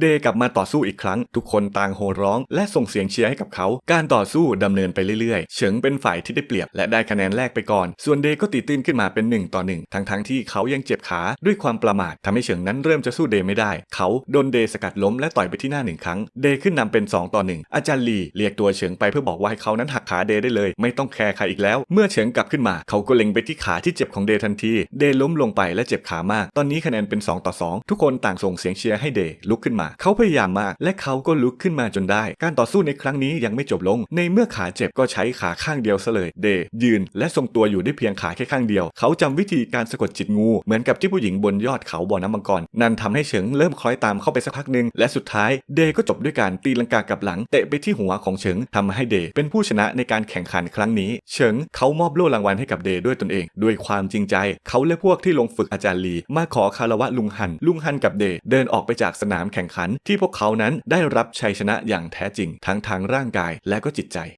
เดย์กลับมาต่อสู้อีกครั้ง ทุกคนต่างโห่ร้อง และส่งเสียงเชียร์ให้กับเขา การต่อสู้ดำเนินไปเรื่อยๆ เฉิงเป็นฝ่ายที่ได้เปรียบและได้คะแนนแรกไปก่อน ส่วนเดย์ก็ตีตื้นขึ้นมาเป็น1ต่อ1ทั้งๆที่เขายังเจ็บขาด้วยความประมาททำให้เฉิงนั้นเริ่มจะสู้เดย์ไม่ได้ เขาโดนเดย์สกัดล้มและต่อยไปที่หน้าหนึ่งครั้ง เดย์ขึ้นนำเป็น 2 ต่อ 1 อาจารย์ลีเรียกตัวเฉิงไปเพื่อบอกว่าให้เขานั้นหักขาเดย์ได้เลย ไม่ต้องแคร์ใครอีกแล้ว เมื่อเฉิงกลับขึ้นมา เขาก็เล็งไปที่ขาที่เจ็บของเดย์ทันที เดย์ล้มลงไปและเจ็บขามาก ตอนนี้คะแนนเป็น2ต่อ2ทุกคนต่างส่งเสียงเชียร์ให้เดย์ลุกขึ้นมาเขาพยายามมากและเขาก็ลุกขึ้นมาจนได้ การต่อสู้ในครั้งนี้ยังไม่จบลง ในเมื่อขาเจ็บก็ใช้ขาข้างเดียวซะเลย เดย์ยืน และทรงตัวอยู่ได้เพียงขาแค่ข้างเดียว เขาจำวิธีการสะกดจิตงู เหมือนกับที่ผู้หญิงบนยอดเขาบ่อน้ำมังกร นั่นทำให้เฉิงเริ่มคล้อยตามเข้าไปสักพักหนึ่งและสุดท้ายเดย์ก็จบด้วยการตีลังกากลับหลังเตะไปที่หัวของเฉิงทำให้เดย์เป็นผู้ชนะในการแข่งขันครั้งนี้ เฉิงเขามอบโล่รางวัลให้กับเดย์ด้วยตนเอง ด้วยความจริงใจ เขาและพวกที่ลงฝึกอาจารย์ลีมาขอคารวะลุงฮัน ลุงฮันกับเดย์เดินออกไปจากสนามแข่งขันที่พวกเขานั้นได้รับชัยชนะอย่างแท้จริง ทั้งทางร่างกายและก็จิตใจ